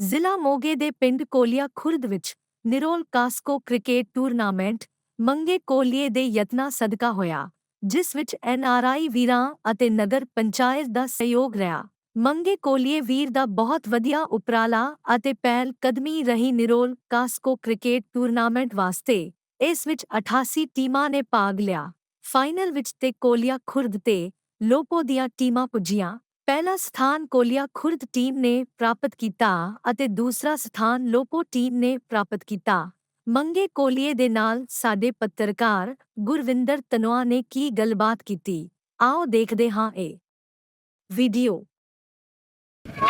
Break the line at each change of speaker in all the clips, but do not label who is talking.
ਜ਼ਿਲ੍ਹਾ ਮੋਗੇ ਦੇ ਪਿੰਡ ਕੋਲੀਆ ਖੁਰਦ ਵਿੱਚ ਨਿਰੋਲ ਕਾਸਕੋ ਕ੍ਰਿਕਟ ਟੂਰਨਾਮੈਂਟ ਮੰਗੇ ਕੋਲੀਏ ਦੇ ਯਤਨਾਂ ਸਦਕਾ ਹੋਇਆ, ਜਿਸ ਵਿੱਚ ਐਨਆਰਆਈ ਵੀਰਾਂ ਅਤੇ ਨਗਰ ਪੰਚਾਇਤ ਦਾ ਸਹਿਯੋਗ ਰਿਹਾ। ਮੰਗੇ ਕੋਲੀਏ ਵੀਰ ਦਾ ਬਹੁਤ ਵਧੀਆ ਉਪਰਾਲਾ ਅਤੇ ਪਹਿਲ ਕਦਮੀ ਰਹੀ ਨਿਰੋਲ ਕਾਸਕੋ ਕ੍ਰਿਕਟ ਟੂਰਨਾਮੈਂਟ ਵਾਸਤੇ, ਇਸ ਵਿੱਚ 88 ਟੀਮਾਂ ਨੇ ਭਾਗ ਲਿਆ। ਫਾਈਨਲ ਵਿੱਚ ਤੇ ਕੋਲੀਆ ਖੁਰਦ ਤੇ ਲੋਪੋ ਦੀਆਂ ਟੀਮਾਂ ਪੁੱਜੀਆਂ। ਪਹਿਲਾ ਸਥਾਨ ਕੋਲੀਆ ਖੁਰਦ ਟੀਮ ਨੇ ਪ੍ਰਾਪਤ ਕੀਤਾ ਅਤੇ ਦੂਸਰਾ ਸਥਾਨ ਲੋਪੋ ਟੀਮ ਨੇ ਪ੍ਰਾਪਤ ਕੀਤਾ। ਮੰਗੇ ਕੋਲੀਏ ਦੇ ਨਾਲ ਸਾਡੇ ਪੱਤਰਕਾਰ ਗੁਰਵਿੰਦਰ ਤਨਵਾ ਨੇ ਕੀ ਗੱਲਬਾਤ ਕੀਤੀ? ਆਓ ਦੇਖਦੇ ਹਾਂ ਇਹ ਵੀਡੀਓ।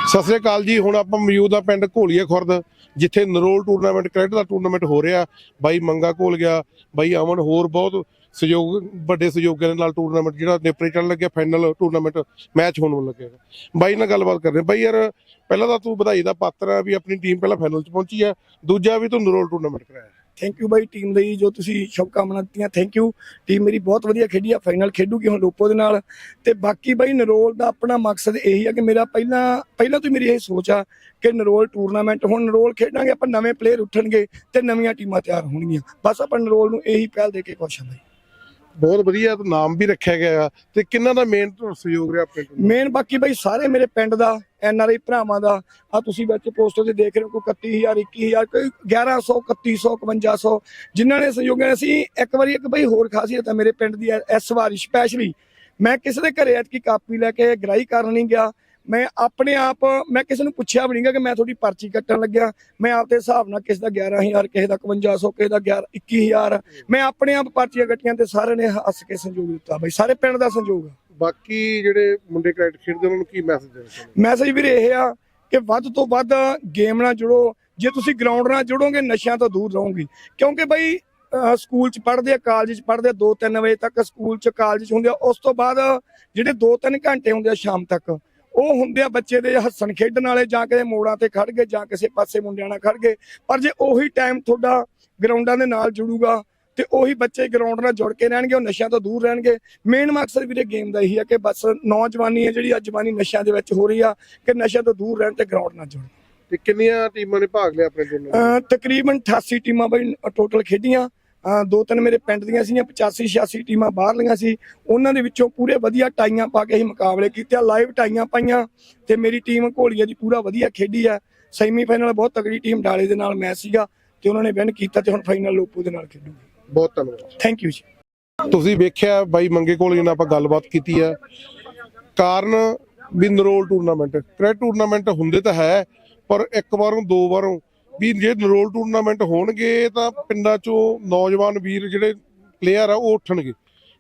ਸਤਿ ਸ੍ਰੀ ਅਕਾਲ ਜੀ, ਹੁਣ ਆਪਾਂ ਮੌਜੂਦ ਆ ਪਿੰਡ ਘੋਲੀਆ ਖੁਰਦ, ਜਿੱਥੇ ਨਰੋਲ ਟੂਰਨਾਮੈਂਟ ਕ੍ਰਿਕਟ ਦਾ ਟੂਰਨਾਮੈਂਟ ਹੋ ਰਿਹਾ। ਬਾਈ ਮੰਗਾ ਘੋਲ ਗਿਆ, ਬਾਈ ਅਮਨ, ਹੋਰ ਬਹੁਤ ਸਹਿਯੋਗ, ਵੱਡੇ ਸਹਿਯੋਗਾਂ ਦੇ ਨਾਲ ਟੂਰਨਾਮੈਂਟ ਜਿਹੜਾ ਨੇਪਰੇ ਚੱਲਣ ਲੱਗਿਆ ਫਾਈਨਲ ਟੂਰਨਾਮੈਂਟ ਮੈਚ ਹੋਣ ਵਾਲਾ ਲੱਗਿਆ। ਬਾਈ ਨਾਲ ਗੱਲਬਾਤ ਕਰ ਹਾਂ। ਬਾਈ ਯਾਰ, ਪਹਿਲਾਂ ਤਾਂ ਤੂੰ ਵਧਾਈ ਦਾ ਪਾਤਰ ਆ ਵੀ ਆਪਣੀ ਟੀਮ ਪਹਿਲਾਂ ਫਾਈਨਲ 'ਚ ਪਹੁੰਚੀ ਆ, ਦੂਜਾ ਵੀ ਤੂੰ ਨਰੋਲ ਟੂਰਨਾਮੈਂਟ ਕਰਾਇਆ।
ਥੈਂਕ ਯੂ ਬਾਈ ਟੀਮ ਲਈ ਜੋ ਤੁਸੀਂ ਸ਼ੁਭਕਾਮਨਾ ਦਿੱਤੀਆਂ। ਥੈਂਕ ਯੂ ਟੀਮ ਮੇਰੀ ਬਹੁਤ ਵਧੀਆ ਖੇਡੀ ਆ ਫਾਈਨਲ ਖੇਡੂਗੀ ਹੁਣ ਲੋਪੋ ਦੇ ਨਾਲ। ਤੇ ਬਾਕੀ ਬਾਈ ਨਰੋਲ ਦਾ ਆਪਣਾ ਮਕਸਦ ਇਹੀ ਆ ਕਿ ਮੇਰਾ ਪਹਿਲਾਂ ਪਹਿਲਾਂ ਤੋਂ ਮੇਰੀ ਇਹ ਸੋਚ ਆ ਕਿ ਨਰੋਲ ਟੂਰਨਾਮੈਂਟ ਹੁਣ ਨਰੋਲ ਖੇਡਾਂਗੇ, ਆਪਾਂ ਨਵੇਂ ਪਲੇਅਰ ਉੱਠਣਗੇ ਤੇ ਨਵੀਆਂ ਟੀਮਾਂ ਤਿਆਰ ਹੋਣਗੀਆਂ। ਬਸ ਆਪਾਂ ਨਰੋਲ ਨੂੰ ਇਹੀ ਪਹਿਲ ਦੇ ਕੇ ਖੁਸ਼ ਹਾਂ ਬਾਈ।
ਬਹੁਤ ਵਧੀਆ ਤੇ ਨਾਮ ਵੀ ਰੱਖਿਆ ਗਿਆ ਤੇ ਕਿੰਨਾ ਦਾ ਮੇਨ ਸਹਿਯੋਗ ਰਿਹਾ ਆਪਣੇ ਟੀਮ
ਮੇਨ ਬਾਕੀ ਬਾਈ ਸਾਰੇ ਮੇਰੇ ਪਿੰਡ ਦਾ ਐਨ ਆਰ ਆਈ ਭਰਾਵਾਂ ਦਾ। ਆ ਤੁਸੀਂ ਵਿੱਚ ਪੋਸਟਰ ਤੇ ਦੇਖ ਰਹੇ ਹੋ ਕੋਈ 31000 21000 ਕੋਈ 1100 3100 5100 ਜਿਨ੍ਹਾਂ ਨੇ ਸਹਿਯੋਗ ਅਸੀਂ ਇੱਕ ਵਾਰੀ ਇੱਕ ਬਾਈ ਹੋਰ ਖਾਸੀਅਤ ਹੈ ਮੇਰੇ ਪਿੰਡ ਦੀ ਹੈ, ਇਸ ਵਾਰੀ ਸਪੈਸ਼ਲੀ ਮੈਂ ਕਿਸੇ ਦੇ ਘਰੇ ਐਤਕੀ ਕਾਪੀ ਲੈ ਕੇ ਗ੍ਰਾਈ ਕਰਨ ਨਹੀਂ ਗਿਆ। ਮੈਂ ਆਪਣੇ ਆਪ ਮੈਂ ਕਿਸੇ ਨੂੰ ਪੁੱਛਿਆ ਵੀ ਨਹੀਂਗਾ ਕਿ ਮੈਂ ਤੁਹਾਡੀ ਪਰਚੀ ਕੱਟਣ ਲੱਗਿਆ। ਮੈਂ ਆਪਦੇ ਹਿਸਾਬ ਨਾਲ ਕਿਸੇ ਦਾ 11000 ਕਿਸੇ ਦਾ 5100 ਕਿਸੇ ਦਾ 11 21000 ਮੈਂ ਆਪਣੇ ਆਪ ਪਰਚੀਆਂ ਕੱਟੀਆਂ ਤੇ ਸਾਰਿਆਂ ਨੇ ਹੱਸ ਕੇ ਸੰਯੋਗ ਦਿੱਤਾ ਬਾਈ ਸਾਰੇ ਪਿੰਡ ਦਾ ਸੰਯੋਗ
ਬਾਕੀ ਜਿਹੜੇ ਮੁੰਡੇ ਕ੍ਰਿਕਟ ਖੇਡਦੇ ਉਹਨਾਂ ਨੂੰ ਕੀ ਮੈਸੇਜ ਦੇਣਾ
ਮੈਸੇਜ ਵੀਰੇ ਇਹ ਆ ਕਿ ਵੱਧ ਤੋਂ ਵੱਧ ਗੇਮ ਨਾਲ ਜੁੜੋ। ਜੇ ਤੁਸੀਂ ਗਰਾਊਂਡ ਨਾਲ ਜੁੜੋਗੇ ਨਸ਼ਿਆਂ ਤੋਂ ਦੂਰ ਰਹੋਗੇ। ਕਿਉਂਕਿ ਬਈ ਸਕੂਲ ਚ ਪੜ੍ਹਦੇ ਆ ਕਾਲਜ ਚ ਪੜ੍ਹਦੇ ਆ 2-3 ਵਜੇ ਤੱਕ ਸਕੂਲ ਚ ਕਾਲਜ ਚ ਹੁੰਦੇ ਆ ਉਸ ਤੋਂ ਬਾਅਦ ਜਿਹੜੇ 2-3 ਘੰਟੇ ਹੁੰਦੇ ਆ ਸ਼ਾਮ ਤੱਕ ਉਹ ਹੁੰਦੇ ਆ ਬੱਚੇ ਦੇ ਹੱਸਣ ਖੇਡਣ ਵਾਲੇ ਜਾਂ ਕਿਸੇ ਮੋੜਾਂ ਤੇ ਖੜ ਗਏ ਜਾਂ ਕਿਸੇ ਪਾਸੇ ਮੁੰਡਿਆਂ ਨਾਲ ਖੜ ਗਏ। ਪਰ ਜੇ ਉਹੀ ਟਾਈਮ ਤੁਹਾਡਾ ਗਰਾਊਂਡਾਂ ਦੇ ਨਾਲ ਜੁੜੂਗਾ ਤੇ ਉਹੀ ਬੱਚੇ ਗਰਾਊਂਡ ਨਾਲ ਜੁੜ ਕੇ ਰਹਿਣਗੇ ਉਹ ਨਸ਼ਿਆਂ ਤੋਂ ਦੂਰ ਰਹਿਣਗੇ। ਮੇਨ ਮਕਸਦ ਵੀਰੇ ਗੇਮ ਦਾ ਇਹੀ ਆ ਕਿ ਬਸ ਨੌਜਵਾਨੀ ਹੈ ਜਿਹੜੀ ਅੱਜ ਜਵਾਨੀ ਨਸ਼ਿਆਂ ਦੇ ਵਿੱਚ ਹੋ ਰਹੀ ਆ ਕਿ ਨਸ਼ਿਆਂ ਤੋਂ ਦੂਰ ਰਹਿਣ ਤੇ ਗਰਾਊਂਡ ਨਾਲ ਜੁੜਨ।
ਤੇ ਕਿੰਨੀਆਂ ਟੀਮਾਂ ਨੇ ਭਾਗ ਲਿਆ ਆਪਣੇ ਟੂਰਨਾਮੈਂਟ
ਤਕਰੀਬਨ 88 ਟੀਮਾਂ ਬਈ ਟੋਟਲ ਖੇਡੀਆਂ। ਦੋ ਤਿੰਨ ਮੇਰੇ ਪਿੰਡ ਦੀਆਂ ਸੀਗੀਆਂ 85 86 ਟੀਮਾਂ ਬਾਹਰਲੀਆਂ ਸੀ। ਉਹਨਾਂ ਦੇ ਵਿੱਚੋਂ ਪੂਰੇ ਵਧੀਆ ਟਾਈਆਂ ਪਾ ਕੇ ਅਸੀਂ ਮੁਕਾਬਲੇ ਕੀਤੇ ਆ ਲਾਈਵ ਟਾਈਆਂ ਪਾਈਆਂ ਤੇ ਮੇਰੀ ਟੀਮ ਘੋਲੀਆ ਦੀ ਪੂਰਾ ਵਧੀਆ ਖੇਡੀ ਆ। ਸੈਮੀ ਫਾਈਨਲ ਬਹੁਤ ਤਗੜੀ ਟੀਮ ਡਾਲੇ ਦੇ ਨਾਲ ਮੈਚ ਸੀਗਾ ਤੇ ਉਹਨਾਂ ਨੇ ਵਿਨ ਕੀਤਾ ਤੇ ਹੁਣ ਫਾਈਨਲ ਲੋਪੋ ਦੇ ਨਾਲ ਖੇਡੂਗੀ।
ਬਹੁਤ ਧੰਨਵਾਦ।
ਥੈਂਕ ਯੂ ਜੀ।
ਤੁਸੀਂ ਵੇਖਿਆ ਬਾਈ ਮੰਗੇ ਕੋਲ ਜਿਹਨਾਂ ਆਪਾਂ ਗੱਲਬਾਤ ਕੀਤੀ ਹੈ ਕਾਰਨ ਵੀ ਨਰੋਲ ਟੂਰਨਾਮੈਂਟ ਕ੍ਰਿਕਟ ਟੂਰਨਾਮੈਂਟ ਹੁੰਦੇ ਤਾਂ ਹੈ ਪਰ ਇੱਕ ਵਾਰੋਂ ਦੋ ਵਾਰੋਂ ਵੀ ਜੇ ਨਰੋਲ ਟੂਰਨਾਮੈਂਟ ਹੋਣਗੇ ਤਾਂ ਪਿੰਡਾਂ ਚੋਂ ਨੌਜਵਾਨ ਵੀਰ ਜਿਹੜੇ ਪਲੇਅਰ ਆ, ਉਹ ਉੱਠਣਗੇ।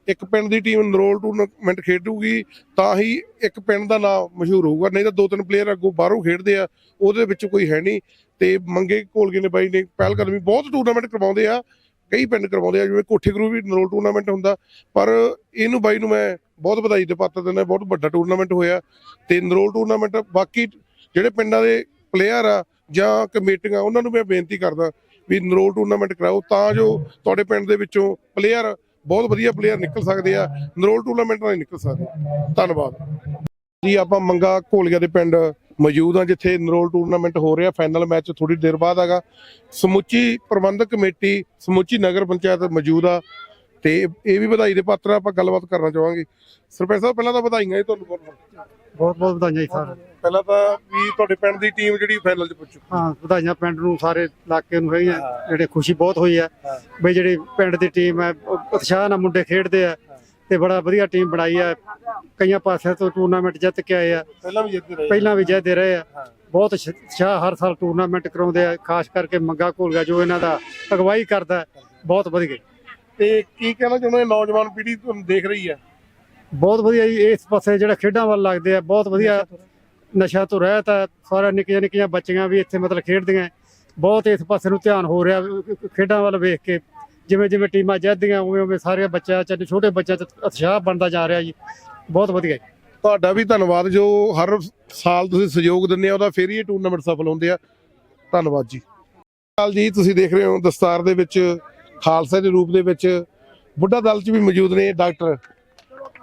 ਇੱਕ ਪਿੰਡ ਦੀ ਟੀਮ ਨਰੋਲ ਟੂਰਨਾਮੈਂਟ ਖੇਡੂਗੀ, ਤਾਂ ਹੀ ਇੱਕ ਪਿੰਡ ਦਾ ਨਾਮ ਮਸ਼ਹੂਰ ਹੋਊਗਾ। ਨਹੀਂ ਤਾਂ ਦੋ ਤਿੰਨ ਪਲੇਅਰ ਅੱਗੋਂ ਬਾਹਰੋਂ ਖੇਡਦੇ ਆ, ਉਹਦੇ ਵਿੱਚ ਕੋਈ ਹੈ ਨਹੀਂ। ਤੇ ਮੰਗੇ ਕੋਲਗੇ ਨੇ ਬਾਈ ਨੇ, ਪਹਿਲ ਕਦਮੀ ਬਹੁਤ ਟੂਰਨਾਮੈਂਟ ਕਰਵਾਉਂਦੇ ਆ, ਕਈ ਪਿੰਡ ਕਰਵਾਉਂਦੇ ਆ, ਜਿਵੇਂ ਕੋਠੇ ਗੁਰੂ ਵੀ ਨਰੋਲ ਟੂਰਨਾਮੈਂਟ ਹੁੰਦਾ। ਪਰ ਇਹਨੂੰ ਬਾਈ ਨੂੰ ਮੈਂ ਬਹੁਤ ਵਧਾਈ ਦੇ ਪਾਤਰ ਦਿੰਦਾ, ਬਹੁਤ ਵੱਡਾ ਟੂਰਨਾਮੈਂਟ ਹੋਇਆ। ਤੇ ਨਰੋਲ ਟੂਰਨਾਮੈਂਟ ਬਾਕੀ ਜਿਹੜੇ ਪਿੰਡਾਂ ਦੇ ਪਲੇਅਰ ਆ ਜਾਂ ਕਮੇਟੀਆਂ ਉਹਨਾਂ ਨੂੰ ਮੈਂ ਬੇਨਤੀ ਕਰਦਾ ਵੀ ਨਰੋਲ ਟੂਰਨਾਮੈਂਟ ਕਰਾਓ ਤਾਂ ਜੋ ਤੁਹਾਡੇ ਪਿੰਡ ਦੇ ਵਿੱਚੋਂ ਪਲੇਅਰ ਬਹੁਤ ਵਧੀਆ ਪਲੇਅਰ ਨਿਕਲ ਸਕਦੇ ਆ, ਨਰੋਲ ਟੂਰਨਾਮੈਂਟ ਨਾਲ ਨਿਕਲ ਸਕਦੇ ਧੰਨਵਾਦ। ਜੀ, ਆਪਾਂ ਮੰਗਾ ਘੋਲੀਆ ਦੇ ਪਿੰਡ ਮੌਜੂਦ ਆ ਜਿੱਥੇ ਨਰੋਲ ਟੂਰਨਾਮੈਂਟ ਹੋ ਰਿਹਾ ਫਾਈਨਲ ਮੈਚ ਥੋੜੀ ਦੇਰ ਬਾਅਦ ਹੈਗਾ। ਸਮੁੱਚੀ ਪ੍ਰਬੰਧਕ ਕਮੇਟੀ, ਸਮੁੱਚੀ ਨਗਰ ਪੰਚਾਇਤ ਮੌਜੂਦ ਆ। ਤੇ ਇਹ ਵੀ ਵਧਾਈ ਦੇ ਪਾਤਰ ਆ, ਆਪਾਂ ਗੱਲਬਾਤ ਕਰਨਾ ਚਾਹਾਂਗੇ। ਸਰਪੰਚ ਸਾਹਿਬ ਪਹਿਲਾਂ ਤਾਂ ਵਧਾਈਆਂ ਜੀ ਤੁਹਾਨੂੰ ਬਹੁਤ ਬਹੁਤ।
ਬਹੁਤ ਵਧਾਈਆਂ ਜੀ ਸਰ
ਪਹਿਲਾਂ ਤਾਂ ਵੀ ਤੁਹਾਡੇ ਪਿੰਡ ਦੀ ਟੀਮ ਜਿਹੜੀ ਫਾਈਨਲ 'ਚ ਪੁੱਜੂ
ਹਾਂ। ਵਧਾਈਆਂ ਪਿੰਡ ਨੂੰ ਸਾਰੇ ਇਲਾਕੇ ਨੂੰ ਹੈਗੀਆਂ। ਜਿਹੜੇ ਖੁਸ਼ੀ ਬਹੁਤ ਹੋਈ ਹੈ। ਬਈ ਜਿਹੜੀ ਪਿੰਡ ਦੀ ਟੀਮ ਹੈ ਉਤਸ਼ਾਹ ਨਾਲ ਮੁੰਡੇ ਖੇਡਦੇ ਆ ਤੇ ਬੜਾ ਵਧੀਆ ਟੀਮ ਬਣਾਈ ਹੈ। ਕਈਆਂ ਪਾਸਿਆਂ ਤੋਂ ਟੂਰਨਾਮੈਂਟ ਜਿੱਤ ਕੇ ਆਏ ਆ।
ਪਹਿਲਾਂ ਵੀ ਜਿੱਤਦੇ ਰਹੇ।
ਪਹਿਲਾਂ ਵੀ ਜਿੱਤਦੇ ਰਹੇ ਆ। ਬਹੁਤ ਸ਼- ਉਤਸ਼ਾਹ ਹਰ ਸਾਲ ਟੂਰਨਾਮੈਂਟ ਕਰਾਉਂਦੇ ਆ। ਖਾਸ ਕਰਕੇ ਮੰਗਾ ਘੋਲਗਾ ਜੋ ਇਹਨਾਂ ਦਾ ਅਗਵਾਈ ਕਰਦਾ ਬਹੁਤ ਵਧੀਆ।
ਤੇ ਕੀ ਕਹਿਣਾ ਚਾਹੁੰਦੇ ਹੋ ਨੌਜਵਾਨ ਪੀੜ੍ਹੀ ਤੁਹਾਨੂੰ ਦੇਖ ਰਹੀ ਹੈ?
ਬਹੁਤ ਵਧੀਆ ਜੀ ਇਸ ਪਾਸੇ ਜਿਹੜਾ ਖੇਡਾਂ ਵੱਲ ਲੱਗਦੇ ਆ ਬਹੁਤ ਵਧੀਆ ਨਸ਼ਾ ਤੋਂ ਰਹਿਤ ਹੈ। ਸਾਰਾ ਨਿੱਕੀਆਂ ਨਿੱਕੀਆਂ ਬੱਚੀਆਂ ਵੀ ਇੱਥੇ ਮਤਲਬ ਖੇਡਦੀਆਂ ਬਹੁਤ ਇਸ ਪਾਸੇ ਨੂੰ ਧਿਆਨ ਹੋ ਰਿਹਾ ਖੇਡਾਂ ਵੱਲ ਵੇਖ ਕੇ। ਜਿਵੇਂ ਜਿਵੇਂ ਟੀਮਾਂ ਜਿੱਤਦੀਆਂ ਉਵੇਂ ਉਵੇਂ ਸਾਰੇ ਬੱਚਿਆਂ ਚ ਛੋਟੇ ਬੱਚਿਆਂ ਚ ਉਤਸ਼ਾਹ ਬਣਦਾ ਜਾ ਰਿਹਾ ਜੀ। ਬਹੁਤ ਵਧੀਆ ਜੀ।
ਤੁਹਾਡਾ ਵੀ ਧੰਨਵਾਦ ਜੋ ਹਰ ਸਾਲ ਤੁਸੀਂ ਸਹਿਯੋਗ ਦਿੰਦੇ ਆ ਉਹਦਾ ਫੇਰ ਹੀ ਇਹ ਟੂਰਨਾਮੈਂਟ ਸਫਲ ਹੁੰਦੇ ਆ। ਧੰਨਵਾਦ ਜੀ। ਹਾਲ ਜੀ ਤੁਸੀਂ ਦੇਖ ਰਹੇ ਹੋ ਦਸਤਾਰ ਦੇ ਵਿੱਚ ਖਾਲਸਾ ਦੇ ਰੂਪ ਦੇ ਵਿੱਚ ਬੁੱਢਾ ਦਲ ਚ ਵੀ ਮੌਜੂਦ ਨੇ ਡਾਕਟਰ।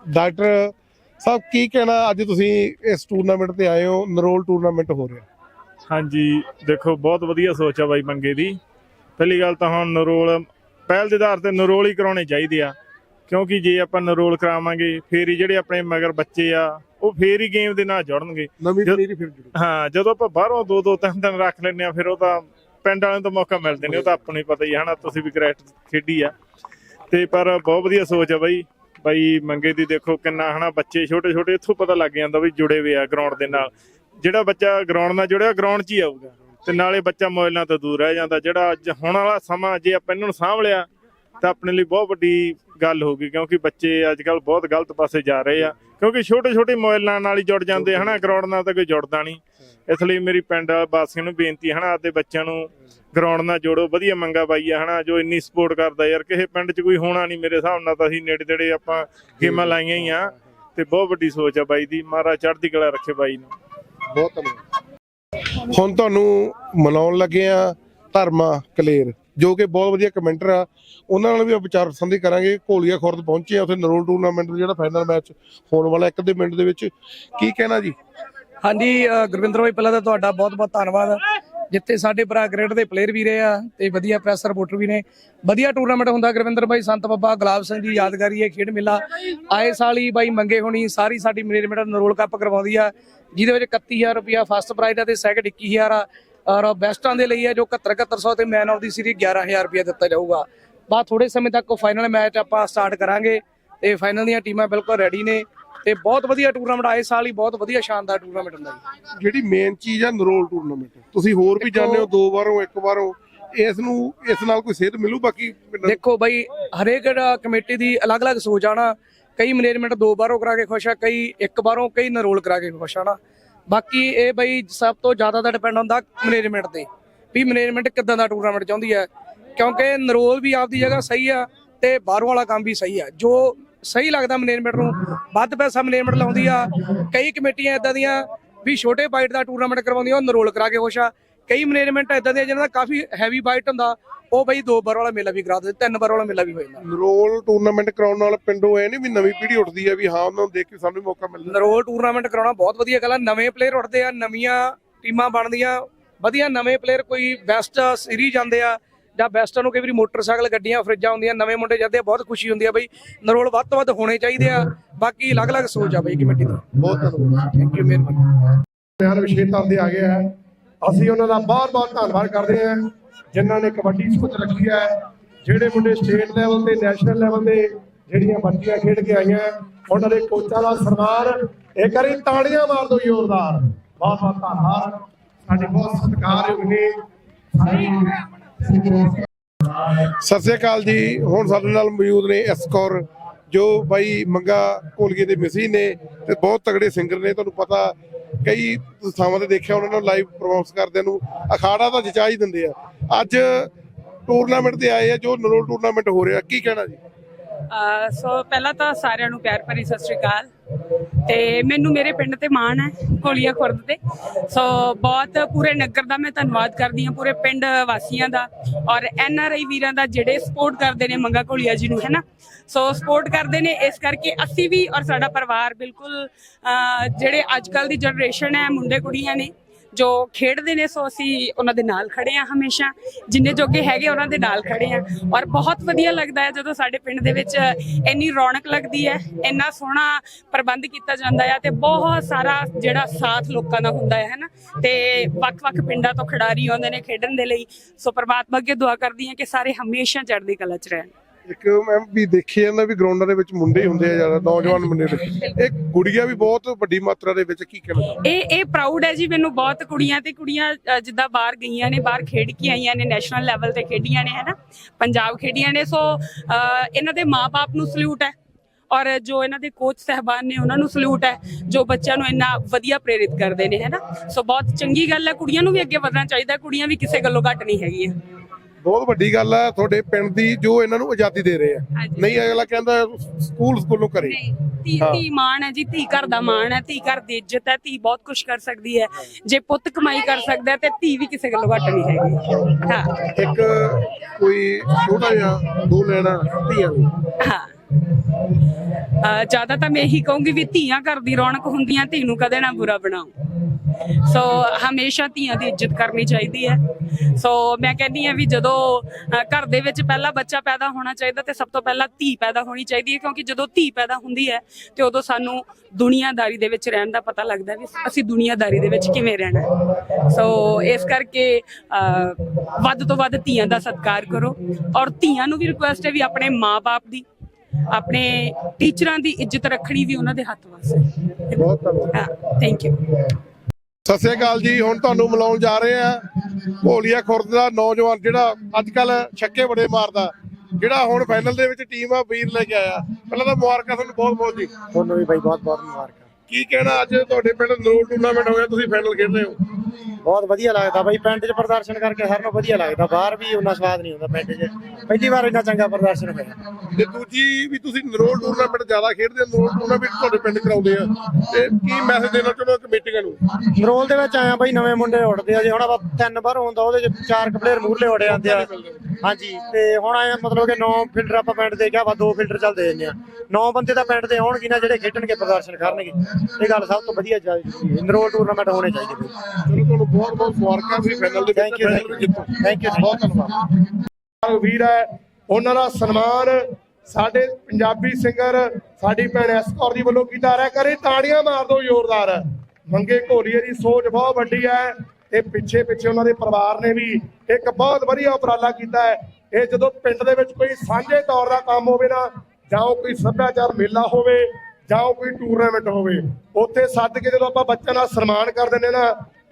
ਡਾਕਟਰ ਸਾਹਿਬ ਕੀ ਕਹਿਣਾ? ਅੱਜ ਤੁਸੀਂ ਇਸ ਟੂਰਨਾਮੈਂਟ ਤੇ ਆਏ ਹੋ ਨਰੋਲ ਟੂਰਨਾਮੈਂਟ ਹੋ ਰਿਹਾ।
ਹਾਂਜੀ ਦੇਖੋ ਬਹੁਤ ਵਧੀਆ ਸੋਚ ਆ ਬਾਈ ਮੰਗੇ ਦੀ। ਪਹਿਲੀ ਗੱਲ ਤਾਂ ਹੁਣ ਨਰੋਲ ਪਹਿਲ ਦੇ ਆਧਾਰ ਤੇ ਨਰੋਲ ਹੀ ਕਰਾਉਣੇ ਚਾਹੀਦੇ ਆ। ਕਿਉਂਕਿ ਜੇ ਆਪਾਂ ਨਰੋਲ ਕਰਾਵਾਂਗੇ ਫੇਰ ਹੀ ਜਿਹੜੇ ਆਪਣੇ ਮਗਰ ਬੱਚੇ ਆ ਉਹ ਫੇਰ ਹੀ ਗੇਮ ਦੇ ਨਾਲ ਜੁੜਨਗੇ।
ਨਵੀਂ ਪਨੀਰੀ ਫਿਰ ਜੁੜੂ।
ਹਾਂ ਜਦੋਂ ਆਪਾਂ ਬਾਹਰੋਂ ਦੋ ਦੋ ਤਿੰਨ ਦਿਨ ਰੱਖ ਲੈਂਦੇ ਆ ਫਿਰ ਉਹ ਤਾਂ ਪਿੰਡ ਵਾਲਿਆਂ ਤੋਂ ਮੌਕਾ ਮਿਲਦੇ ਨੇ ਉਹ ਤਾਂ ਆਪਾਂ ਨੂੰ ਪਤਾ ਹੀ ਹੈ ਹਨਾ, ਤੁਸੀਂ ਵੀ ਕ੍ਰਿਕਟ ਖੇਡੀ ਆ। ਤੇ ਪਰ ਬਹੁਤ ਵਧੀਆ ਸੋਚ ਆ ਬਾਈ ਬਾਈ ਮੰਗੇ ਦੀ ਦੇਖੋ ਕਿੰਨਾ, ਹਨਾ, ਬੱਚੇ ਛੋਟੇ ਛੋਟੇ ਇੱਥੋਂ ਪਤਾ ਲੱਗ ਜਾਂਦਾ ਵੀ ਜੁੜੇ ਹੋਏ ਆ ਗਰਾਊਂਡ ਦੇ ਨਾਲ। ਜਿਹੜਾ ਬੱਚਾ ਗਰਾਊਂਡ ਨਾਲ ਜੁੜਿਆ ਗਰਾਊਂਡ 'ਚ ਹੀ ਆਊਗਾ। ਤੇ ਨਾਲੇ ਬੱਚਾ ਮੋਬਾਈਲਾਂ ਤੋਂ ਦੂਰ ਰਹਿ ਜਾਂਦਾ, ਜਿਹੜਾ ਅੱਜ ਹੁਣ ਵਾਲਾ ਸਮਾਂ ਜੇ ਆਪਾਂ ਇਹਨਾਂ ਨੂੰ ਸਾਂਭ ਲਿਆ ਤਾਂ ਆਪਣੇ ਲਈ ਬਹੁਤ ਵੱਡੀ ਗੱਲ ਹੋਊਗੀ ਕਿਉਂਕਿ ਬੱਚੇ ਅੱਜ ਕੱਲ ਬਹੁਤ ਗਲਤ ਪਾਸੇ ਜਾ ਰਹੇ ਆ। ਕਿਉਂਕਿ ਛੋਟੇ ਛੋਟੇ ਮੋਬਾਈਲਾਂ ਨਾਲ ਹੀ ਜੁੜ ਜਾਂਦੇ ਹਨਾ? ਗਰਾਊਂਡ ਨਾਲ ਤਾਂ ਕੋਈ ਜੁੜਦਾ ਨਹੀਂ। ਇਸ ਲਈ ਮੇਰੀ ਪਿੰਡ ਵਾਸੀਆਂ ਨੂੰ ਬੇਨਤੀ ਹਨਾ? ਆਪਦੇ ਬੱਚਿਆਂ ਨੂੰ ਗਰਾਊਂਡ ਨਾਲ ਜੋੜੋ, ਵਧੀਆ ਮੰਗਾ ਬਾਈ ਆ ਹਨਾ? ਜੋ ਇੰਨੀ ਸਪੋਰਟ ਕਰਦਾ ਯਾਰ, ਕਿਸੇ ਪਿੰਡ 'ਚ ਕੋਈ ਹੋਣਾ ਨਹੀਂ ਮੇਰੇ ਹਿਸਾਬ ਨਾਲ ਤਾਂ ਅਸੀਂ ਨੇੜੇ ਤੇੜੇ ਆਪਾਂ ਗੇਮਾਂ ਲਾਈਆਂ ਹੀ ਆ। ਤੇ ਬਹੁਤ ਵੱਡੀ ਸੋਚ ਆ ਬਾਈ ਦੀ, ਮਹਾਰਾਜ ਚੜ੍ਹਦੀ ਕਲਾ ਰੱਖੇ ਬਾਈ ਨੂੰ।
ਬਹੁਤ ਧੰਨਵਾਦ। ਹੁਣ ਤੁਹਾਨੂੰ ਮਨਾਉਣ ਲੱਗੇ ਆ ਧਰਮਾ ਕਲੇਰ। ਜੋ ਕਿ ਬਹੁਤ ਵਧੀਆ ਕਮੈਂਟਰ ਆ। ਉਹਨਾਂ ਨਾਲ ਵੀ ਵਿਚਾਰ ਸੰਧੀ ਕਰਾਂਗੇ। ਕੋਲੀਆ ਖੁਰਦ ਪਹੁੰਚੇ ਆ ਉੱਥੇ ਨਰੋਲ ਟੂਰਨਾਮੈਂਟ ਦਾ ਜਿਹੜਾ ਫਾਈਨਲ ਮੈਚ ਹੋਣ ਵਾਲਾ ਇੱਕ ਦੇ ਮਿੰਟ ਦੇ ਵਿੱਚ। ਕੀ ਕਹਿਣਾ ਜੀ?
ਹਾਂਜੀ ਗੁਰਵਿੰਦਰ ਭਾਈ ਪਹਿਲਾਂ ਤਾਂ ਤੁਹਾਡਾ ਬਹੁਤ-ਬਹੁਤ ਧੰਨਵਾਦ। ਜਿੱਥੇ ਸਾਡੇ ਭਰਾ ਕ੍ਰਿਕਟ ਦੇ ਪਲੇਅਰ ਵੀ ਰਹੇ ਆ ਤੇ ਵਧੀਆ ਪ੍ਰੈਸ ਰਿਪੋਰਟਰ ਵੀ ਨੇ। ਵਧੀਆ ਟੂਰਨਾਮੈਂਟ ਹੁੰਦਾ, ਗੁਰਵਿੰਦਰ ਭਾਈ ਸੰਤ ਬਾਬਾ, ਗੁਲਾਬ ਸਿੰਘ ਦੀ ਯਾਦਗਾਰੀ ਹੈ, ਖੇਡ ਮੇਲਾ। ਆਏ ਸਾਲ ਹੀ ਬਾਈ ਮੰਗੇ ਹੋਣੀ, ਸਾਰੀ ਸਾਡੀ ਮੈਨੇਜਮੈਂਟ ਨਰੋਲ ਕੱਪ ਕਰਵਾਉਂਦੀ ਆ। ਜਿਹਦੇ ਵਿੱਚ 31000 ਰੁਪਿਆ ਫਸਟ ਪ੍ਰਾਈਜ਼ ਆ ਤੇ ਸੈਕੰਡ 21000 ਆ। ਔਰ ਬੈਸਟਾਂ ਦੇ ਲਈ ਆ ਜੋ 71 7100 ਤੇ ਮੈਨ ਆਫ ਦੀ ਸੀਰੀਜ਼ 11000 ਰੁਪਿਆ ਦਿੱਤਾ ਜਾਊਗਾ। ਬਾਅਦ ਥੋੜੇ ਸਮੇਂ ਤੱਕ ਫਾਈਨਲ ਮੈਚ ਆਪਾਂ ਸਟਾਰਟ ਕਰਾਂਗੇ ਤੇ ਫਾਈਨਲ ਦੀਆਂ ਟੀਮਾਂ ਬਿਲਕੁਲ ਰੈਡੀ ਨੇ ਤੇ ਬਹੁਤ ਵਧੀਆ ਟੂਰਨਾਮੈਂਟ ਆਏ ਸਾਲ ਹੀ ਬਹੁਤ ਵਧੀਆ ਸ਼ਾਨਦਾਰ ਟੂਰਨਾਮੈਂਟ ਹੁੰਦਾ ਜੀ।
ਜਿਹੜੀ ਮੇਨ ਚੀਜ਼ ਆ ਨਰੋਲ ਟੂਰਨਾਮੈਂਟ ਤੁਸੀਂ ਹੋਰ ਵੀ ਜਾਣਦੇ ਹੋ ਦੋ ਵਾਰੋਂ ਇੱਕ ਵਾਰੋਂ ਇਸ ਨੂੰ ਇਸ ਨਾਲ ਕੋਈ ਸੇਧ ਮਿਲੂ ਬਾਕੀ?
ਦੇਖੋ ਬਾਈ ਹਰੇਕ ਕਮੇਟੀ ਦੀ ਅਲੱਗ-ਅਲੱਗ ਸੋਚ ਆ ਨਾ ਕਈ ਮੈਨੇਜਮੈਂਟ ਦੋ ਬਾਰੋਂ ਕਰਾ ਕੇ ਖੁਸ਼ ਆ ਕਈ ਇੱਕ ਬਾਰੋਂ ਕਈ ਨਰੋਲ ਕਰਾ ਕੇ ਖੁਸ਼ ਆ ਨਾ। ਬਾਕੀ ਇਹ ਬਈ ਸਭ ਤੋਂ ਜ਼ਿਆਦਾ ਤਾਂ ਡਿਪੈਂਡ ਹੁੰਦਾ ਮੈਨੇਜਮੈਂਟ ਤੇ, ਵੀ ਮੈਨੇਜਮੈਂਟ ਕਿੱਦਾਂ ਦਾ ਟੂਰਨਾਮੈਂਟ ਚਾਹੁੰਦੀ ਹੈ। ਕਿਉਂਕਿ ਨਰੋਲ ਵੀ ਆਪਦੀ ਜਗ੍ਹਾ ਸਹੀ ਆ ਤੇ ਬਾਹਰੋਂ ਵਾਲਾ ਕੰਮ ਵੀ ਸਹੀ ਆ। ਜੋ ਸਹੀ ਲੱਗਦਾ ਮੈਨੇਜਮੈਂਟ ਨੂੰ, ਵੱਧ ਪੈਸਾ ਮੈਨੇਜਮੈਂਟ ਲਾਉਂਦੀ ਆ। ਕਈ ਕਮੇਟੀਆਂ ਇਦਾਂ ਦੀਆਂ ਵੀ ਛੋਟੇ ਬਾਈਟ ਦਾ ਟੂਰਨਾਮੈਂਟ ਕਰਵਾਉਂਦੀਆਂ ਉਹ ਨਰੋਲ ਕਰਾ ਕੇ ਖੁਸ਼ ਆ। ਕਈ ਮੈਨੇਜਮੈਂਟ ਇਦਾਂ ਦੀਆਂ ਜਿਹਨਾਂ ਦਾ ਕਾਫੀ ਹੈਵੀ ਬਾਈਟ ਹੁੰਦਾ ਉਹ ਬਈ ਦੋ ਬਾਰ ਵਾਲਾ ਮੇਲਾ ਵੀ ਕਰਾ ਦਿੰਦੇ ਤਿੰਨ ਬਾਰ ਵਾਲਾ ਮੇਲਾ ਵੀ ਹੋ ਜਾਂਦਾ।
ਨਰੋਲ ਟੂਰਨਾਮੈਂਟ ਕਰਾਉਣ ਨਾਲ ਪਿੰਡੋਂ ਇਹ ਨਹੀਂ ਵੀ ਨਵੀਂ ਪੀੜ੍ਹੀ ਉੱਠਦੀ ਹੈ ਵੀ ਹਾਂ ਉਹਨਾਂ ਨੂੰ ਦੇਖ ਕੇ ਸਾਨੂੰ ਵੀ ਮੌਕਾ ਮਿਲਦਾ।
ਨਰੋਲ ਟੂਰਨਾਮੈਂਟ ਕਰਾਉਣਾ ਬਹੁਤ ਵਧੀਆ ਗੱਲ ਆ ਨਵੇਂ ਪਲੇਅਰ ਉੱਠਦੇ ਆ ਨਵੀਆਂ ਟੀਮਾਂ ਬਣਦੀਆਂ ਵਧੀਆ ਨਵੇਂ ਪਲੇਅਰ ਕੋਈ ਬੈਸਟ ਸੀਰੀਜ਼ ਜਾਂਦੇ ਆ ਜਾਂ ਬੈਸਟਾਂ ਨੂੰ ਕਈ ਵਾਰੀ ਮੋਟਰਸਾਈਕਲ ਗੱਡੀਆਂ ਫਰਿੱਜਾਂ ਹੁੰਦੀਆਂ ਨਵੇਂ ਮੁੰਡੇ ਜਾਂਦੇ ਆ ਬਹੁਤ ਖੁਸ਼ੀ ਹੁੰਦੀ ਆ ਬਈ ਨਰੋਲ ਵੱਧ ਤੋਂ ਵੱਧ ਹੋਣੇ ਚਾਹੀਦੇ ਆ ਬਾਕੀ ਅਲੱਗ-ਅਲੱਗ ਸੋਚ ਆ ਬਈ ਕਮੇਟੀ ਦੀ।
ਬਹੁਤ ਧੰਨਵਾਦ।
ਥੈਂਕ ਯੂ ਮਿਹਰਬਾਨੀ
ਪਿਆਰ ਵਿਸ਼ੇਤਾ ਤੇ ਆ ਗਿਆ ਹੈ ਅਸੀਂ ਉਹਨਾਂ ਦਾ ਬਹੁਤ-ਬਹੁਤ ਧੰਨਵਾਦ ਕਰਦੇ ਹਾਂ ਜਿਨ੍ਹਾਂ ਨੇ ਕਬੱਡੀ ਸੋਚ ਰੱਖੀ ਹੈ, ਜਿਹੜੇ ਮੁੰਡੇ ਸਟੇਟ ਲੈਵਲ ਤੇ ਨੈਸ਼ਨਲ ਲੈਵਲ ਤੇ ਜਿਹੜੀਆਂ ਬੱਚੀਆਂ ਖੇਡ ਕੇ ਆਈਆਂ, ਉਹਨਾਂ ਦੇ ਕੋਚਾਂ ਦਾ ਸਨਮਾਨ ਇੱਕ ਵਾਰੀ ਤਾੜੀਆਂ ਮਾਰ ਦਿਓ ਜ਼ੋਰਦਾਰ। ਬਹੁਤ-ਬਹੁਤ ਧੰਨਵਾਦ। ਸਾਡੇ ਬਹੁਤ ਸਤਿਕਾਰਯੋਗ ਨੇ।
ਸਤਿ ਸ੍ਰੀ ਅਕਾਲ ਜੀ। ਹੁਣ ਸਾਡੇ ਨਾਲ ਮੌਜੂਦ ਨੇ ਐਸਕੌਰ ਜੋ ਬਾਈ ਮੰਗਾ ਕੋਲਗੇ ਦੇ ਮਿਸੀ ਨੇ ਤੇ ਬਹੁਤ ਤਗੜੇ ਸਿੰਗਰ ਨੇ। ਤੁਹਾਨੂੰ ਪਤਾ, ਕਈ ਥਾਵਾਂ ਤੇ ਦੇਖਿਆ ਉਹਨਾਂ ਨੂੰ ਲਾਈਵ ਪਰਫਾਰਮੈਂਸ ਕਰਦੇ ਨੂੰ ਅਖਾੜਾ ਤਾਂ ਜਚਾ ਹੀ ਦਿੰਦੇ ਆ। ਅੱਜ ਟੂਰਨਾਮੈਂਟ ਤੇ ਆਏ ਆ, ਜੋ ਨਰੋਲ ਟੂਰਨਾਮੈਂਟ ਹੋ ਰਿਹਾ, ਕੀ ਕਹਿਣਾ ਜੀ?
ਸੋ ਪਹਿਲਾਂ ਤਾਂ ਸਾਰਿਆਂ ਨੂੰ ਪਿਆਰ ਭਰੀ ਸਤਿ ਸ਼੍ਰੀ ਅਕਾਲ। ਤੇ ਮੈਨੂੰ ਮੇਰੇ ਪਿੰਡ ਤੇ ਮਾਣ ਹੈ, ਕੋਲੀਆ ਖੁਰਦ ਤੇ। ਸੋ ਬਹੁਤ ਪੂਰੇ ਨਗਰ ਦਾ ਮੈਂ ਧੰਨਵਾਦ ਕਰਦੀ ਹਾਂ, ਪੂਰੇ ਪਿੰਡ ਵਾਸੀਆਂ ਦਾ ਔਰ ਐਨ ਆਰ ਆਈ ਵੀਰਾਂ ਦਾ ਜਿਹੜੇ ਸਪੋਰਟ ਕਰਦੇ ਨੇ ਮੰਗਾ ਕੋਲੀਆ ਜੀ ਨੂੰ, ਹੈ ਨਾ? ਸੋ ਸਪੋਰਟ ਕਰਦੇ ਨੇ, ਇਸ ਕਰਕੇ ਅਸੀਂ ਵੀ ਔਰ ਸਾਡਾ ਪਰਿਵਾਰ ਬਿਲਕੁਲ ਜਿਹੜੇ ਅੱਜ ਕੱਲ ਦੀ ਜਨਰੇਸ਼ਨ ਹੈ, ਮੁੰਡੇ ਕੁੜੀਆਂ ਨੇ ਜੋ ਖੇਡਦੇ ਨੇ, ਸੋ ਅਸੀਂ ਉਹਨਾਂ ਦੇ ਨਾਲ ਖੜੇ ਆ ਹਮੇਸ਼ਾ। ਜਿੰਨੇ ਜੋਗੇ ਹੈਗੇ ਉਹਨਾਂ ਦੇ ਨਾਲ ਖੜੇ ਆ ਔਰ ਬਹੁਤ ਵਧੀਆ ਲੱਗਦਾ ਹੈ ਜਦੋਂ ਸਾਡੇ ਪਿੰਡ ਦੇ ਵਿੱਚ ਇੰਨੀ ਰੌਣਕ ਲੱਗਦੀ ਹੈ, ਇੰਨਾ ਸੋਹਣਾ ਪ੍ਰਬੰਧ ਕੀਤਾ ਜਾਂਦਾ ਹੈ ਤੇ ਬਹੁਤ ਸਾਰਾ ਜਿਹੜਾ ਸਾਥ ਲੋਕਾਂ ਦਾ ਹੁੰਦਾ ਹੈ, ਹਨਾ? ਤੇ ਵੱਖ-ਵੱਖ ਪਿੰਡਾਂ ਤੋਂ ਖਿਡਾਰੀ ਆਉਂਦੇ ਨੇ ਖੇਡਣ ਦੇ ਲਈ। ਸੋ ਪ੍ਰਮਾਤਮਾ ਅੱਗੇ ਦੁਆ ਕਰਦੀ ਹਾਂ ਕਿ ਸਾਰੇ ਹਮੇਸ਼ਾ ਚੜ੍ਹਦੀ ਕਲਾ 'ਚ ਰਹਿਣ।
ਇੱਕ ਮੈਮ ਵੀ ਦੇਖਿਆ ਜਾਂਦਾ ਵੀ ਗਰਾਊਂਡਾਂ ਦੇ ਵਿੱਚ ਮੁੰਡੇ ਹੀ ਹੁੰਦੇ ਆ ਜ਼ਿਆਦਾ ਨੌਜਵਾਨ ਮੁੰਡੇ ਨੇ ਇਹ ਗੁੜੀਆ ਵੀ ਬਹੁਤ ਵੱਡੀ ਮਾਤਰਾ ਦੇ ਵਿੱਚ ਕੀ ਕਹਿਣਾ
ਇਹ ਇਹ ਪ੍ਰਾਊਡ ਹੈ ਜੀ ਮੈਨੂੰ ਬਹੁਤ ਕੁੜੀਆਂ ਤੇ ਕੁੜੀਆਂ ਅ, ਜਿੱਦਾਂ ਬਾਹਰ ਗਈਆਂ ਨੇ ਬਾਹਰ ਖੇਡ ਕੇ ਆਈਆਂ ਨੇ ਨੈਸ਼ਨਲ ਲੈਵਲ ਤੇ ਖੇਡੀਆਂ ਨੇ ਹੈਨਾ? ਪੰਜਾਬ ਖੇਡੀਆਂ ਨੇ ਸੋ ਅ, ਇਹਨਾਂ ਦੇ ਮਾਪੇ ਨੂੰ ਸਲੂਟ ਹੈ। ਔਰ ਜੋ ਇਹਨਾਂ ਦੇ ਕੋਚ ਸਹਿਬਾਨ ਨੇ ਉਹਨਾਂ ਨੂੰ ਸਲੂਟ ਹੈ ਜੋ ਬੱਚਿਆਂ ਨੂੰ ਇੰਨਾ ਵਧੀਆ ਪ੍ਰੇਰਿਤ ਕਰਦੇ ਨੇ ਹੈਨਾ? ਸੋ ਬਹੁਤ ਚੰਗੀ ਗੱਲ ਹੈ ਕੁੜੀਆਂ ਨੂੰ ਵੀ ਅੱਗੇ ਵਧਣਾ ਚਾਹੀਦਾ ਕੁੜੀਆਂ ਵੀ ਕਿਸੇ ਗੱਲੋਂ ਘੱਟ ਨਹੀਂ ਹੈਗੀਆਂ।
ਬਹੁਤ ਵੱਡੀ ਗੱਲ ਆ ਤੁਹਾਡੇ ਪਿੰਡ ਦੀ ਜੋ ਇਹਨਾਂ ਨੂੰ ਆਜ਼ਾਦੀ ਦੇ ਰਹੇ ਆ।
ਹਾਂਜੀ।
ਨਹੀਂ ਅਗਲਾ ਕਹਿੰਦਾ ਸਕੂਲ ਸਕੂਲੋਂ ਕਰੇ।
ਨਹੀਂ ਧੀ
ਹਾਂ।
ਧੀ ਮਾਣ ਹੈ ਜੀ ਧੀ ਘਰ ਦਾ ਮਾਣ ਹੈ ਧੀ ਘਰ ਦੀ ਇੱਜ਼ਤ ਹੈ ਧੀ ਬਹੁਤ ਕੁਝ ਕਰ ਸਕਦੀ ਹੈ। ਜੇ ਪੁੱਤ ਕਮਾਈ ਕਰ ਸਕਦਾ ਹੈ ਤੇ ਧੀ ਵੀ ਕਿਸੇ ਗੱਲੋਂ ਘੱਟ ਨਹੀਂ ਹੈਗੀ। ਹਾਂ।
ਇੱਕ ਕੋਈ ਛੋਟਾ ਜਿਹਾ ਦੋ ਲੈਣਾ ਧੀਆਂ ਨੂੰ
ਹਾਂ। ਅਹ ਜ਼ਿਆਦਾ ਤਾਂ ਮੈਂ ਇਹੀ ਕਹੂੰਗੀ ਵੀ ਧੀਆਂ ਘਰ ਦੀ ਰੌਣਕ ਹੁੰਦੀਆਂ ਧੀ ਨੂੰ ਕਦੇ ਨਾ ਬੁਰਾ ਬਣਾਓ। ਸੋ ਹਮੇਸ਼ਾ ਧੀਆਂ ਦੀ ਇੱਜ਼ਤ ਕਰਨੀ ਚਾਹੀਦੀ ਹੈ। ਸੋ ਮੈਂ ਕਹਿੰਦੀ ਆ ਵੀ ਜਦੋਂ ਘਰ ਦੇ ਵਿੱਚ ਪਹਿਲਾ ਬੱਚਾ ਪੈਦਾ ਹੋਣਾ ਚਾਹੀਦਾ ਤੇ ਸਭ ਤੋਂ ਪਹਿਲਾਂ ਧੀ ਪੈਦਾ ਹੋਣੀ ਚਾਹੀਦੀ ਹੈ ਕਿਉਂਕਿ ਜਦੋਂ ਧੀ ਪੈਦਾ ਹੁੰਦੀ ਹੈ ਤੇ ਉਦੋਂ ਸਾਨੂੰ ਦੁਨੀਆਦਾਰੀ ਦੇ ਵਿੱਚ ਰਹਿਣ ਦਾ ਪਤਾ ਲੱਗਦਾ ਵੀ ਅਸੀਂ ਦੁਨੀਆਦਾਰੀ ਦੇ ਵਿੱਚ ਕਿਵੇਂ ਰਹਿਣਾ ਹੈ। ਸੋ ਇਸ ਕਰਕੇ ਵੱਧ ਤੋਂ ਵੱਧ ਧੀਆਂ ਦਾ ਸਤਿਕਾਰ ਕਰੋ ਔਰ ਧੀਆਂ ਨੂੰ ਵੀ ਰਿਕੁਐਸਟ ਹੈ ਵੀ ਆਪਣੇ ਮਾਪੇ ਦੀ ਆਪਣੇ ਟੀਚਰਾਂ ਦੀ ਇੱਜ਼ਤ ਰੱਖਣੀ ਵੀ ਉਹਨਾਂ ਦੇ ਹੱਥ ਵਾਸ ਹੈ
ਬਹੁਤ ਧੰਨਵਾਦ।
ਥੈਂਕ ਯੂ
ਸਤਿ ਸ੍ਰੀ ਅਕਾਲ ਜੀ, ਹੁਣ ਤੁਹਾਨੂੰ ਮਿਲਾਉਣ ਜਾ ਰਹੇ ਆ ਭੋਲੀਆ ਖੁਰਦ ਦਾ ਨੌਜਵਾਨ ਜਿਹੜਾ ਅੱਜ ਕੱਲ ਛੱਕੇ ਬੜੇ ਮਾਰਦਾ, ਜਿਹੜਾ ਹੁਣ ਫਾਈਨਲ ਦੇ ਵਿੱਚ ਟੀਮ ਆ, ਵੀਰ ਲੈ ਕੇ ਆਇਆ। ਪਹਿਲਾਂ ਤਾਂ ਮੁਬਾਰਕਾਂ ਤੁਹਾਨੂੰ ਬਹੁਤ ਬਹੁਤ ਜੀ।
ਤੁਹਾਨੂੰ ਵੀ ਬਾਈ ਬਹੁਤ ਬਹੁਤ ਮੁਬਾਰਕਾਂ।
ਕੀ ਕਹਿਣਾ? ਅੱਜ ਤੁਹਾਡੇ ਪਿੰਡ ਨਰੋਲ ਟੂਰਨਾਮੈਂਟ ਹੋ ਗਿਆ ਤੁਸੀਂ ਫਾਈਨਲ ਖੇਡ ਰਹੇ ਹੋ।
ਬਹੁਤ ਵਧੀਆ ਲੱਗਦਾ ਬਾਈ ਪਿੰਡ 'ਚ ਪ੍ਰਦਰਸ਼ਨ ਕਰਕੇ ਸਾਰਿਆਂ ਨੂੰ ਵਧੀਆ ਲੱਗਦਾ। ਬਾਹਰ ਵੀ ਉਹਨਾਂ ਸਵਾਦ ਨਹੀਂ ਹੁੰਦਾ ਪਿੰਡ 'ਚ। ਪਹਿਲੀ ਵਾਰ ਇੰਨਾ ਚੰਗਾ ਪ੍ਰਦਰਸ਼ਨ ਹੋਇਆ।
ਤੇ ਦੂਜੀ ਵੀ ਤੁਸੀਂ ਨਰੋਲ ਟੂਰਨਾਮੈਂਟ ਜ਼ਿਆਦਾ ਖੇਡਦੇ ਹੋ ਨਰੋਲ ਟੂਰਨਾਮੈਂਟ ਤੁਹਾਡੇ ਪਿੰਡ ਕਰਾਉਂਦੇ ਆ। ਤੇ ਕੀ ਮੈਸੇਜ ਦੇਣਾ ਚਾਹੁੰਦੇ ਹੋ ਕਮੇਟੀਆਂ ਨੂੰ?
ਨਰੋਲ ਦੇ ਵਿੱਚ ਆਇਆ ਬਾਈ ਨਵੇਂ ਮੁੰਡੇ ਉੱਡਦੇ ਆ ਜੇ। ਹੁਣ ਆਪਾਂ ਤਿੰਨ ਵਾਰ ਹੁੰਦਾ ਉਹਦੇ 'ਚ ਚਾਰ ਪਲੇਅਰ ਮੂਰਲੇ ਉੱਡੇ ਜਾਂਦੇ ਆ। ਹਾਂਜੀ ਤੇ ਹੁਣ ਆਇਆ ਮਤਲਬ ਕਿ 9 ਫਿਲਟਰ ਆਪਾਂ ਪਿੰਡ ਦੇ ਗਿਆ ਵਾ ਦੋ ਫਿਲਟਰ ਚੱਲਦੇ ਜਾਂਦੇ ਆ। 9 ਬੰਦੇ ਤਾਂ ਪਿੰਡ ਦੇ ਆਉਣਗੇ ਨਾ ਜਿਹੜੇ ਖੇਡਣਗੇ ਪ੍ਰਦਰਸ਼ਨ ਕਰਨਗੇ। ਇਹ ਗੱਲ ਸਭ ਤੋਂ ਵਧੀਆ ਚਾਹੀਦੀ ਹੈ ਨਰੋਲ ਟੂਰਨਾਮੈਂਟ ਹੋਣੇ ਚਾਹੀਦੇ
ਚਲੋ ਤੁਹਾਨੂੰ ਬਹੁਤ ਬਹੁਤ ਮੁਬਾਰਕਾਂ ਤੁਸੀਂ ਫਾਈਨਲ ਦੇ ਵਿੱਚ. ਜਿੱਤੋ
Thank you,
ਬਹੁਤ ਧੰਨਵਾਦ।
ਵੀਰ ਹੈ ਉਹਨਾਂ ਦਾ ਸਨਮਾਨ ਸਾਡੇ ਪੰਜਾਬੀ ਸਿੰਗਰ ਸਾਡੀ ਭੈਣ ਐਸ ਕੌਰ ਦੀ ਵੱਲੋਂ ਕੀਤਾ ਰਿਹਾ। ਕਰੇ ਤਾੜੀਆਂ ਮਾਰ ਦਿਓ ਜ਼ੋਰਦਾਰ। ਮੰਗੇ ਘੋਲੀਏ ਦੀ ਸੋਚ ਬਹੁਤ ਵੱਡੀ ਹੈ ਤੇ ਪਿੱਛੇ ਪਿੱਛੇ ਉਹਨਾਂ ਦੇ ਪਰਿਵਾਰ ਨੇ ਵੀ ਇੱਕ ਬਹੁਤ ਵਧੀਆ ਉਪਰਾਲਾ ਕੀਤਾ ਹੈ। ਇਹ ਜਦੋਂ ਪਿੰਡ ਦੇ ਵਿੱਚ ਕੋਈ ਸਾਂਝੇ ਤੌਰ ਦਾ ਕੰਮ ਹੋਵੇ ਨਾ ਜਾਂ ਕੋਈ ਸੱਭਿਆਚਾਰ ਮੇਲਾ ਹੋਵੇ ਜਾਂ ਉਹ ਕੋਈ ਟੂਰਨਾਮੈਂਟ ਹੋਵੇ, ਉੱਥੇ ਸੱਦ ਕੇ ਜਦੋਂ ਆਪਾਂ ਬੱਚਿਆਂ ਦਾ ਸਨਮਾਨ ਕਰ ਦਿੰਦੇ ਨਾ,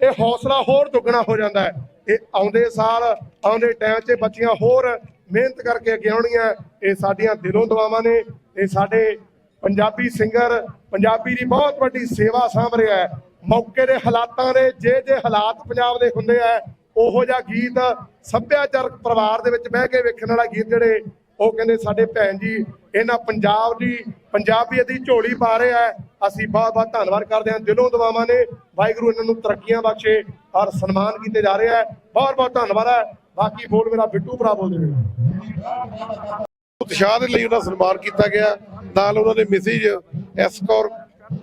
ਇਹ ਹੌਸਲਾ ਹੋਰ ਦੁੱਗਣਾ ਹੋ ਜਾਂਦਾ ਹੈ। ਇਹ ਆਉਂਦੇ ਸਾਲ, ਆਉਂਦੇ ਟਾਈਮ 'ਚ ਬੱਚੀਆਂ ਹੋਰ ਮਿਹਨਤ ਕਰਕੇ ਅੱਗੇ ਆਉਣੀਆਂ ਇਹ ਸਾਡੀਆਂ ਦਿਲੋਂ ਦੁਆਵਾਂ ਨੇ। ਇਹ ਸਾਡੇ ਪੰਜਾਬੀ ਸਿੰਗਰ ਪੰਜਾਬੀ ਦੀ ਬਹੁਤ ਵੱਡੀ ਸੇਵਾ ਸਾਂਭ ਰਿਹਾ ਹੈ। ਮੌਕੇ ਦੇ ਹਾਲਾਤਾਂ ਦੇ, ਜੇ ਜੇ ਹਾਲਾਤ ਪੰਜਾਬ ਦੇ ਹੁੰਦੇ ਆ, ਉਹੋ ਜਿਹਾ ਗੀਤ ਸੱਭਿਆਚਾਰਕ ਪਰਿਵਾਰ ਦੇ ਵਿੱਚ ਬਹਿ ਕੇ ਵੇਖਣ ਵਾਲਾ ਗੀਤ ਜਿਹੜੇ ਉਹ ਕਹਿੰਦੇ ਸਾਡੇ ਭੈਣ ਜੀ, ਇਹਨਾਂ ਪੰਜਾਬ ਦੀ ਪੰਜਾਬੀਅਤ ਦੀ ਝੋਲੀ ਪਾ ਰਿਹਾ ਆ। ਅਸੀਂ ਬਹੁਤ ਬਹੁਤ ਧੰਨਵਾਦ ਕਰਦੇ ਹਾਂ। ਦਿਲੋਂ ਦੁਆਵਾਂ ਨੇ ਵਾਹਿਗੁਰੂ ਇਹਨਾਂ ਨੂੰ ਤਰੱਕੀਆਂ ਬਖਸ਼ੇ ਔਰ ਸਨਮਾਨ ਕੀਤੇ ਜਾ ਰਹੇ ਹੈ ਬਹੁਤ ਬਹੁਤ ਧੰਨਵਾਦ ਹੈ ਬਾਕੀ ਬੋਲ ਮੇਰਾ ਬਿੱਟੂ ਭਰਾ ਬੋਲਦੇ ਨੇ
ਉਤਸ਼ਾਹ ਦੇ ਲਈ ਉਹਨਾਂ ਸਨਮਾਨ ਕੀਤਾ ਗਿਆ। ਨਾਲ ਉਹਨਾਂ ਦੇ ਮੈਸੇਜ ਐਸ ਕੌਰ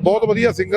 ਬਹੁਤ ਵਧੀਆ ਸਿੰਗਰ